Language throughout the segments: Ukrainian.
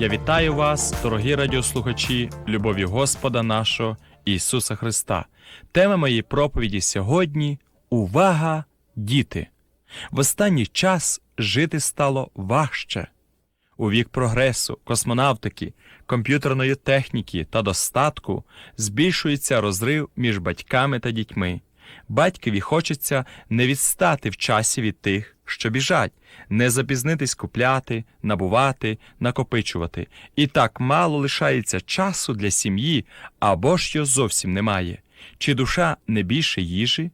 Я вітаю вас, дорогі радіослухачі, любові Господа нашого Ісуса Христа. Тема моєї проповіді сьогодні Увага, діти! В останній час жити стало важче. У вік прогресу, космонавтики, комп'ютерної техніки та достатку збільшується розрив між батьками та дітьми. Батькові хочеться не відстати в часі від тих, що біжать, не запізнитись купляти, набувати, накопичувати. І так мало лишається часу для сім'ї або ж його зовсім немає. Чи душа не більше їжі?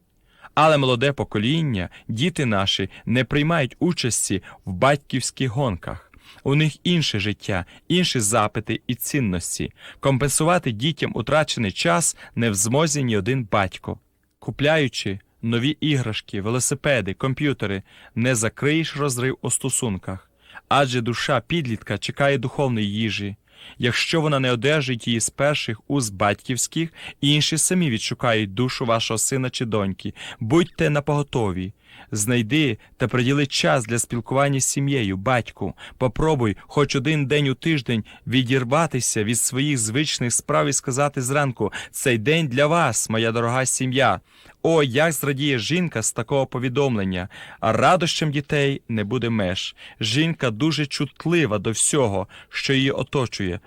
Але молоде покоління, діти наші не приймають участі в батьківських гонках. У них інше життя, інші запити і цінності. Компенсувати дітям утрачений час не в змозі ні один батько. Купляючи нові іграшки, велосипеди, комп'ютери, не закриєш розрив у стосунках, адже душа підлітка чекає духовної їжі. Якщо вона не одержить її з перших уз батьківських, інші самі відшукають душу вашого сина чи доньки. Будьте напоготові. Знайди та приділи час для спілкування з сім'єю, батьку. Попробуй хоч один день у тиждень відірватися від своїх звичних справ і сказати зранку: цей день для вас, моя дорога сім'я. О, як зрадіє жінка з такого повідомлення, а радощам дітей не буде меж. Жінка дуже чутлива до всього, що її оточує.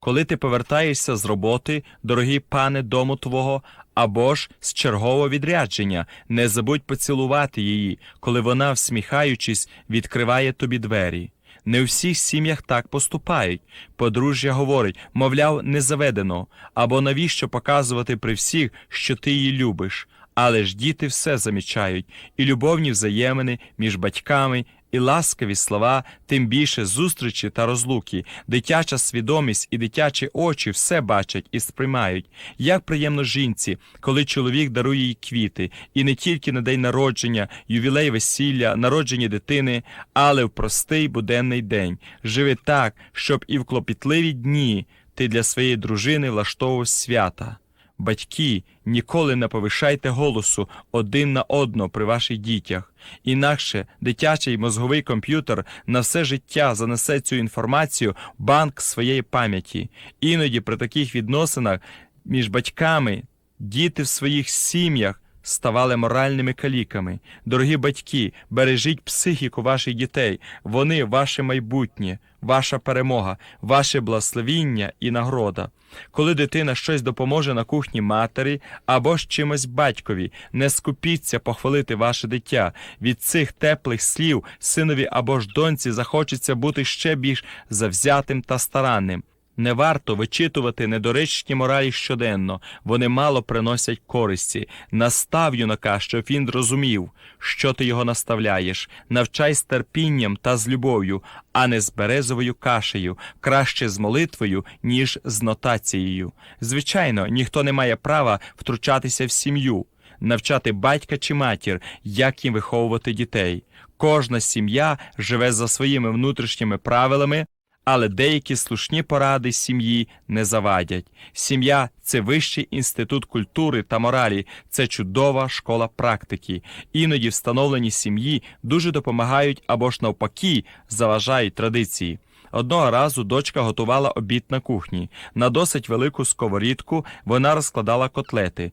Коли ти повертаєшся з роботи, дорогий пане дому твого, або ж з чергового відрядження, не забудь поцілувати її, коли вона, всміхаючись, відкриває тобі двері. Не у всіх сім'ях так поступають. Подружжя говорить, мовляв, не заведено, або навіщо показувати при всіх, що ти її любиш. Але ж діти все замічають, і любовні взаємини між батьками, і ласкаві слова, тим більше зустрічі та розлуки, дитяча свідомість і дитячі очі все бачать і сприймають. Як приємно жінці, коли чоловік дарує їй квіти, і не тільки на день народження, ювілей весілля, народження дитини, але в простий буденний день. Живи так, щоб і в клопітливі дні ти для своєї дружини влаштовував свята. Батьки, ніколи не повишайте голосу один на одно при ваших дітях. Інакше дитячий мозговий комп'ютер на все життя занесе цю інформацію в банк своєї пам'яті. Іноді при таких відносинах між батьками діти в своїх сім'ях ставали моральними каліками. Дорогі батьки, бережіть психіку ваших дітей, вони ваше майбутнє, ваша перемога, ваше благословіння і нагорода. Коли дитина щось допоможе на кухні матері або ж чимось батькові, не скупіться похвалити ваше дитя. Від цих теплих слів синові або ж доньці захочеться бути ще більш завзятим та старанним. Не варто вичитувати недоречні моралі щоденно, вони мало приносять користі. Настав юнака, щоб він зрозумів, що ти його наставляєш. Навчай з терпінням та з любов'ю, а не з березовою кашею, краще з молитвою, ніж з нотацією. Звичайно, ніхто не має права втручатися в сім'ю, навчати батька чи матір, як їм виховувати дітей. Кожна сім'я живе за своїми внутрішніми правилами. Але деякі слушні поради сім'ї не завадять. Сім'я це вищий інститут культури та моралі, це чудова школа практики. Іноді встановлені сім'ї дуже допомагають або ж навпаки заважають традиції. Одного разу дочка готувала обід на кухні. На досить велику сковорідку вона розкладала котлети.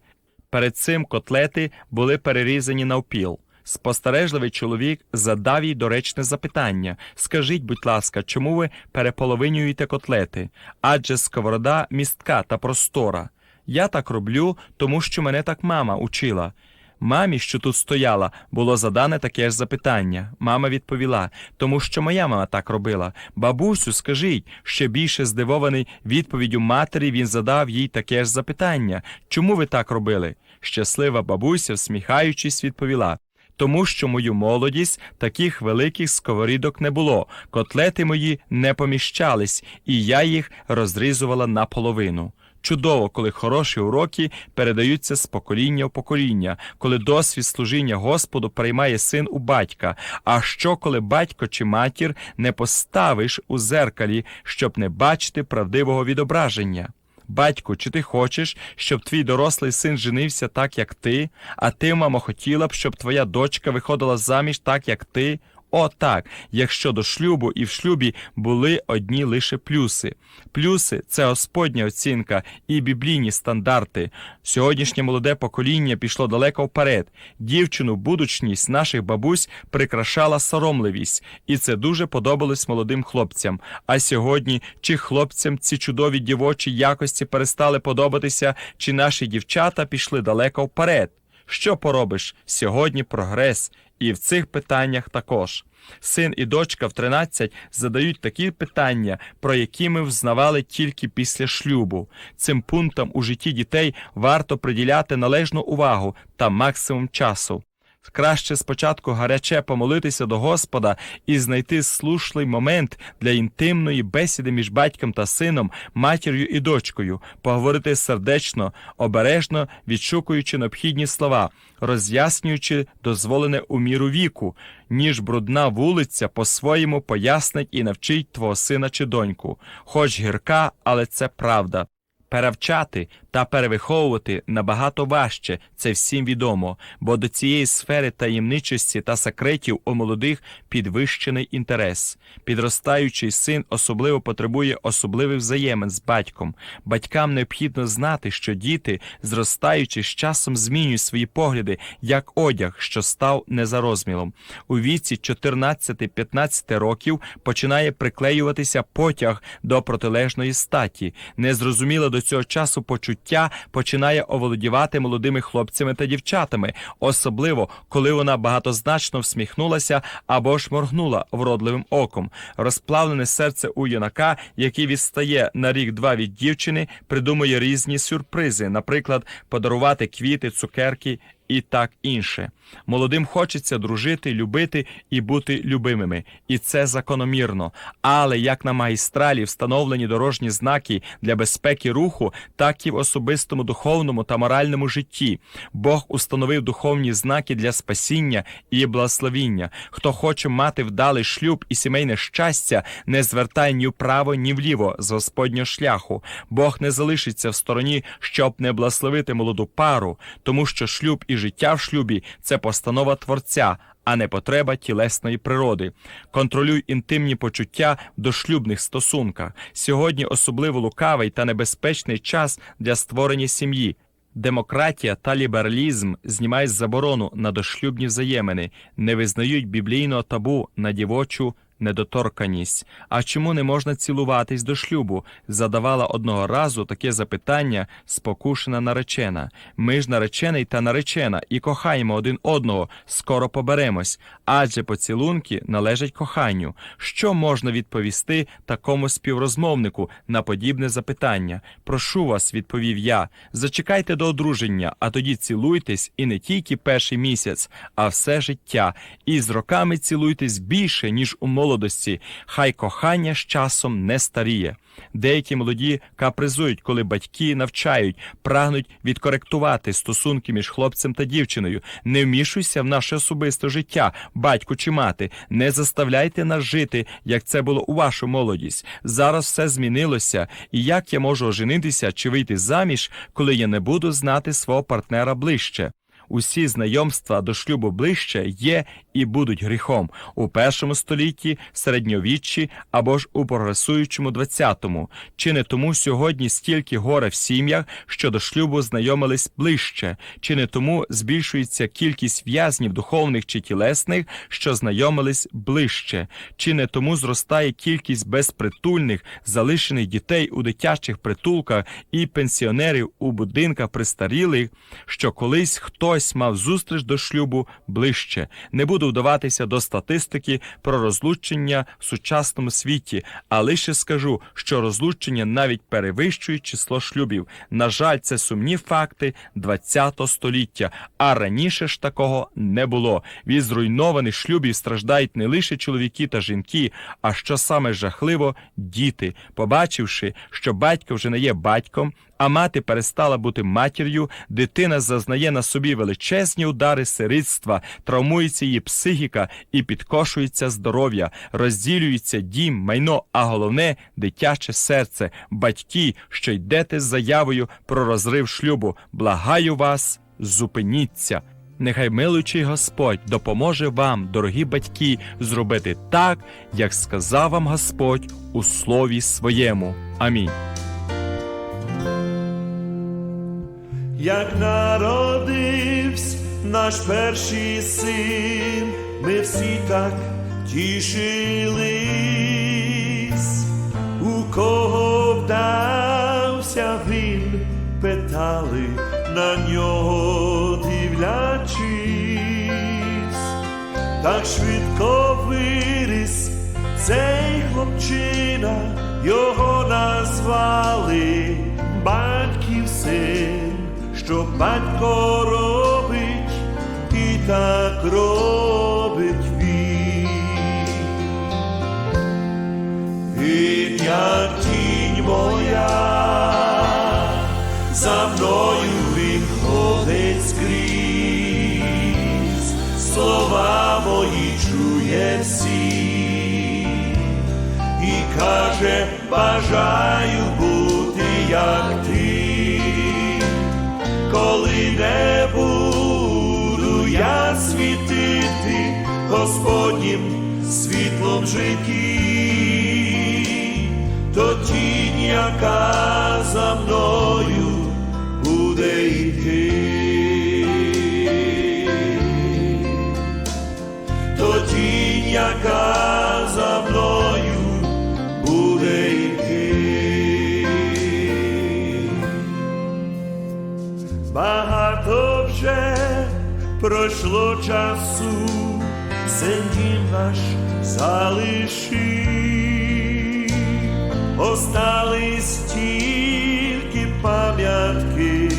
Перед цим котлети були перерізані навпіл. Спостережливий чоловік задав їй доречне запитання Скажіть, будь ласка, чому ви переполовинюєте котлети? Адже сковорода містка та простора. Я так роблю, тому що мене так мама учила. Мамі, що тут стояла, було задане таке ж запитання. Мама відповіла, тому що моя мама так робила. Бабусю, скажіть, ще більше здивований відповіддю матері, він задав їй таке ж запитання. Чому ви так робили? Щаслива бабуся, всміхаючись, відповіла. Тому що мою молодість таких великих сковорідок не було, котлети мої не поміщались, і я їх розрізувала наполовину. Чудово, коли хороші уроки передаються з покоління в покоління, коли досвід служіння Господу приймає син у батька. А що, коли батько чи матір не поставиш у зеркалі, щоб не бачити правдивого відображення? Батьку, чи ти хочеш, щоб твій дорослий син женився так, як ти, а ти, мамо, хотіла б, щоб твоя дочка виходила заміж так, як ти? О, так, якщо до шлюбу і в шлюбі були одні лише плюси. Плюси це Господня оцінка і біблійні стандарти. Сьогоднішнє молоде покоління пішло далеко вперед. Дівчину, будучність наших бабусь прикрашала соромливість, і це дуже подобалось молодим хлопцям. А сьогодні чи хлопцям ці чудові дівочі якості перестали подобатися, чи наші дівчата пішли далеко вперед. Що поробиш? Сьогодні прогрес, і в цих питаннях також. Син і дочка в 13 задають такі питання, про які ми взнавали тільки після шлюбу. Цим пунктам у житті дітей варто приділяти належну увагу та максимум часу. Краще спочатку гаряче помолитися до Господа і знайти слушний момент для інтимної бесіди між батьком та сином, матір'ю і дочкою, поговорити сердечно, обережно відшукуючи необхідні слова, роз'яснюючи дозволене у міру віку, ніж брудна вулиця по-своєму пояснить і навчить твого сина чи доньку. Хоч гірка, але це правда. Перевчати та перевиховувати набагато важче, це всім відомо, бо до цієї сфери таємничості та секретів у молодих підвищений інтерес. Підростаючий син особливо потребує особливих взаємин з батьком. Батькам необхідно знати, що діти, зростаючи з часом, змінюють свої погляди як одяг, що став не за розміром. У віці 14-15 років починає приклеюватися потяг до протилежної статі. Незрозуміло до цього часу почуття починає оволодівати молодими хлопцями та дівчатами, особливо коли вона багатозначно всміхнулася або ж моргнула вродливим оком. Розплавлене серце у юнака, який відстає на рік-два від дівчини, придумує різні сюрпризи, наприклад, подарувати квіти, цукерки. І так інше. Молодим хочеться дружити, любити і бути любимими, і це закономірно. Але як на магістралі встановлені дорожні знаки для безпеки руху, так і в особистому духовному та моральному житті. Бог установив духовні знаки для спасіння і благословіння. Хто хоче мати вдалий шлюб і сімейне щастя, не звертай ні вправо, ні вліво з Господнього шляху. Бог не залишиться в стороні, щоб не благословити молоду пару, тому що шлюб і життя в шлюбі це постанова Творця, а не потреба тілесної природи. Контролюй інтимні почуття в дошлюбних стосунках. Сьогодні особливо лукавий та небезпечний час для створення сім'ї. Демократія та лібералізм знімають заборону на дошлюбні взаємини, не визнають біблійного табу на дівочу недоторканість. А чому не можна цілуватись до шлюбу? Задавала одного разу таке запитання спокушена наречена. Ми ж наречений та наречена і кохаємо один одного, скоро поберемось, адже поцілунки належать коханню. Що можна відповісти такому співрозмовнику на подібне запитання? Прошу вас, відповів я. Зачекайте до одруження, а тоді цілуйтесь і не тільки перший місяць, а все життя. І з роками цілуйтесь більше, ніж у молодості. Хай кохання з часом не старіє. Деякі молоді капризують, коли батьки навчають, прагнуть відкоректувати стосунки між хлопцем та дівчиною. Не вмішуйся в наше особисте життя, батько чи мати. Не заставляйте нас жити, як це було у вашу молодість. Зараз все змінилося, і як я можу оженитися чи вийти заміж, коли я не буду знати свого партнера ближче. Усі знайомства до шлюбу ближче є і будуть гріхом у першому столітті, середньовіччі або ж у прогресуючому двадцятому. Чи не тому сьогодні стільки горе в сім'ях, що до шлюбу знайомились ближче, чи не тому збільшується кількість в'язнів духовних чи тілесних, що знайомились ближче, чи не тому зростає кількість безпритульних залишених дітей у дитячих притулках і пенсіонерів у будинках престарілих, що колись хтось мав зустріч до шлюбу ближче. Не буду вдаватися до статистики про розлучення в сучасному світі, а лише скажу, що розлучення навіть перевищують число шлюбів. На жаль, це сумні факти ХХ століття, а раніше ж такого не було. Від зруйнованих шлюбів страждають не лише чоловіки та жінки, а що саме жахливо діти, побачивши, що батько вже не є батьком. А мати перестала бути матір'ю, дитина зазнає на собі величезні удари сирітства, травмується її психіка і підкошується здоров'я, розділюється дім, майно, а головне дитяче серце, батьки, що йдете з заявою про розрив шлюбу. Благаю вас, зупиніться. Нехай милуючий Господь допоможе вам, дорогі батьки, зробити так, як сказав вам Господь у слові своєму. Амінь. Як народився наш перший син, ми всі так тішились, у кого вдався він, питали на нього дивлячись, так швидко виріс цей хлопчина, його назвали батьків син, що батько робить, і так робить він. Він як тінь моя, за мною він ходить скрізь, слова мої чує всі, і каже, бажаю бути як не буду я світити Господнім світлом житті, то тінь, яка за мною буде йти, то тінь, яка пройшло часу, син наш залишив, остались тільки пам'ятки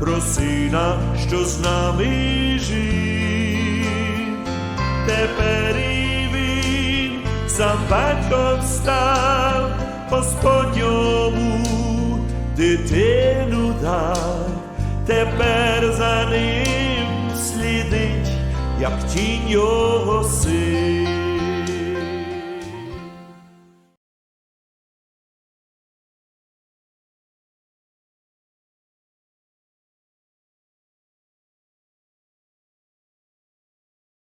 про сина, що з нами жив. Тепер і він сам батьком став, Господь дитину дай, тепер за ним як тінь його син.